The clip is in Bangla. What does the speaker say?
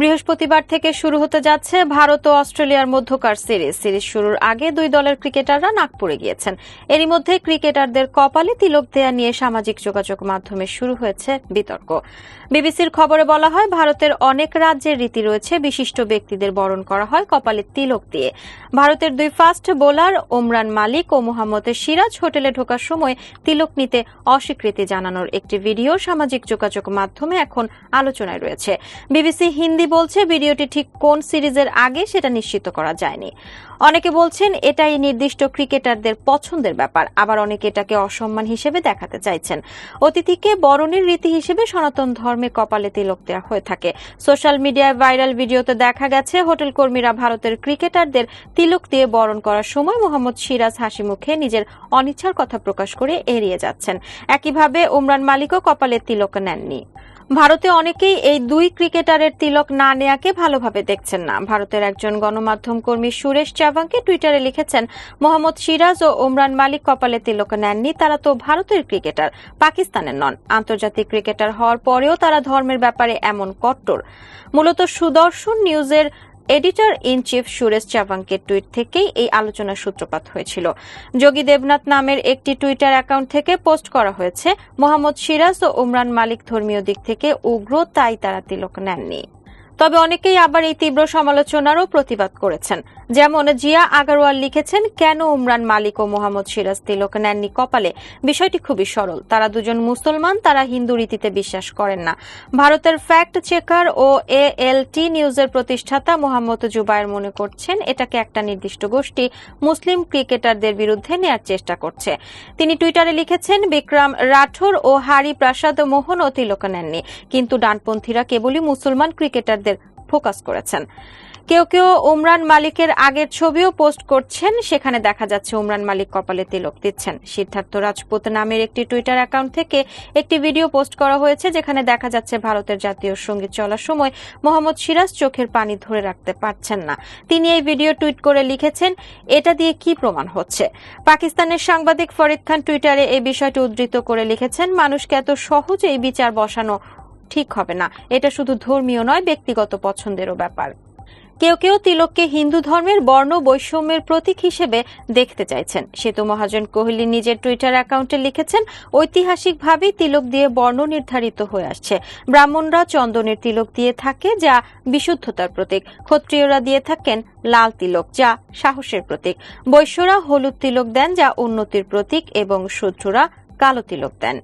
বৃহস্পতিবার থেকে শুরু হতে যাচ্ছে ভারত ও অস্ট্রেলিয়ার মধ্যকার সিরিজ। সিরিজ শুরুর আগে দুই দলের ক্রিকেটাররা নাগপুরে গিয়েছেন। এরই মধ্যে ক্রিকেটারদের কপালে তিলক দেয়া নিয়ে সামাজিক যোগাযোগ মাধ্যমে শুরু হয়েছে বিতর্ক। বিবিসির খবরে বলা হয়, ভারতের অনেক রাজ্যের রীতি রয়েছে, বিশিষ্ট ব্যক্তিদের বরণ করা হয় কপালে তিলক দিয়ে। ভারতের দুই ফাস্ট বোলার ওমরান মালিক ও মোহাম্মদ সিরাজ হোটেলে ঢোকার সময় তিলক নিতে অস্বীকৃতি জানানোর একটি ভিডিও সামাজিক যোগাযোগ মাধ্যমে এখন আলোচনায় রয়েছে। বিবিসি হিন্দি বলছে ভিডিওটি ঠিক কোন সিরিজের আগে সেটা নিশ্চিত করা যায়নি। অনেকে বলছেন এটাই নির্দিষ্ট ক্রিকেটারদের পছন্দের ব্যাপার। আবার অনেকে এটাকে অসম্মান হিসেবে দেখাতে চাইছেন। অতিথিকে বরণের রীতি হিসেবে সনাতন ধর্মে কপালে তিলক দেওয়া হয়ে থাকে। সোশ্যাল মিডিয়ায় ভাইরাল ভিডিওতে দেখা গেছে, হোটেল কর্মীরা ভারতের ক্রিকেটারদের তিলক দিয়ে বরণ করার সময় মোহাম্মদ সিরাজ হাসি মুখে নিজের অনিচ্ছার কথা প্রকাশ করে এড়িয়ে যাচ্ছেন। একইভাবে উমরান মালিকও কপালে তিলক নেননি। ভারতে অনেকেই এই দুই ক্রিকেটারের তিলক না নেয়াকে ভালোভাবে দেখছেন না। ভারতের একজন গণমাধ্যম কর্মী সুরেশ চাভাংকে টুইটারে লিখেছেন, মোহাম্মদ সিরাজ ও ওমরান মালিক কপালে তিলক নেননি, তারা তো ভারতের ক্রিকেটার, পাকিস্তানের নন। আন্তর্জাতিক ক্রিকেটার হওয়ার পরেও তারা ধর্মের ব্যাপারে এমন কট্টর। মূলত সুদর্শন নিউজের এডিটর ইন চিফ সুরেশ চাভাঙ্কের টুইট থেকেই এই আলোচনার সূত্রপাত হয়েছিল। যোগী দেবনাথ নামের একটি টুইটার অ্যাকাউন্ট থেকে পোস্ট করা হয়েছে, মোহাম্মদ সিরাজ ও উমরান মালিক ধর্মীয় দিক থেকে উগ্র, তাই তারা তিলক নেননি। তবে অনেকেই আবার এই তীব্র সমালোচনারও প্রতিবাদ করেছেন। যেমন জিয়া আগারওয়াল লিখেছেন, কেন উমরান মালিক ও মোহাম্মদ সিরাজ তিলক নেননি কপালে? বিষয়টি খুবই সরল। তারা দুজন মুসলমান, তারা হিন্দু রীতিতে বিশ্বাস করেন না। ভারতের ফ্যাক্ট চেকার ও এ এল টি নিউজের প্রতিষ্ঠাতা মোহাম্মদ জুবায়ের মনে করছেন, এটাকে একটা নির্দিষ্ট গোষ্ঠী মুসলিম ক্রিকেটারদের বিরুদ্ধে নেয়ার চেষ্টা করছে। তিনি টুইটারে লিখেছেন, বিক্রম রাঠোর ও হারি প্রাসাদ মোহন ও তিলক নেননি। কিন্তু ডানপন্থীরা কেবলই মুসলমান ক্রিকেটারদের ফোকাস করেছেন। কেউ কেউ উমরান মালিকের আগের ছবিও পোস্ট করছেন, সেখানে দেখা যাচ্ছে উমরান মালিক কপালে তিলক দিচ্ছেন। সিদ্ধার্থ রাজপুত নামের একটি টুইটার অ্যাকাউন্ট থেকে একটি ভিডিও পোস্ট করা হয়েছে, যেখানে দেখা যাচ্ছে ভারতের জাতীয় সংগীত চলার সময় মোহাম্মদ সিরাজ চোখের পানি ধরে রাখতে পারছেন না। তিনি এই ভিডিও টুইট করে লিখেছেন, এটা দিয়ে কি প্রমাণ হচ্ছে? পাকিস্তানের সাংবাদিক ফরিদ খান টুইটারে এই বিষয়টি উদ্ধৃত করে লিখেছেন, মানুষকে এত সহজে এই বিচার বসানো ঠিক হবে না। এটা শুধু ধর্মীয় নয়, ব্যক্তিগত পছন্দেরও ব্যাপার। কেউ কেউ তিলককে হিন্দু ধর্মের বর্ণ বৈষম্যের প্রতীক হিসেবে দেখতে চাইছেন। সেতু মহাজন কোহলি নিজের টুইটার অ্যাকাউন্টে লিখেছেন ঐতিহাসিকভাবেই তিলক দিয়ে বর্ণ নির্ধারিত হয়ে আসছে। ব্রাহ্মণরা চন্দনের তিলক দিয়ে থাকে, যা বিশুদ্ধতার প্রতীক। ক্ষত্রিয়রা দিয়ে থাকেন লাল তিলক, যা সাহসের প্রতীক। বৈশ্যরা হলুদ তিলক দেন, যা উন্নতির প্রতীক, এবং শত্রুরা কালো তিলক দেন।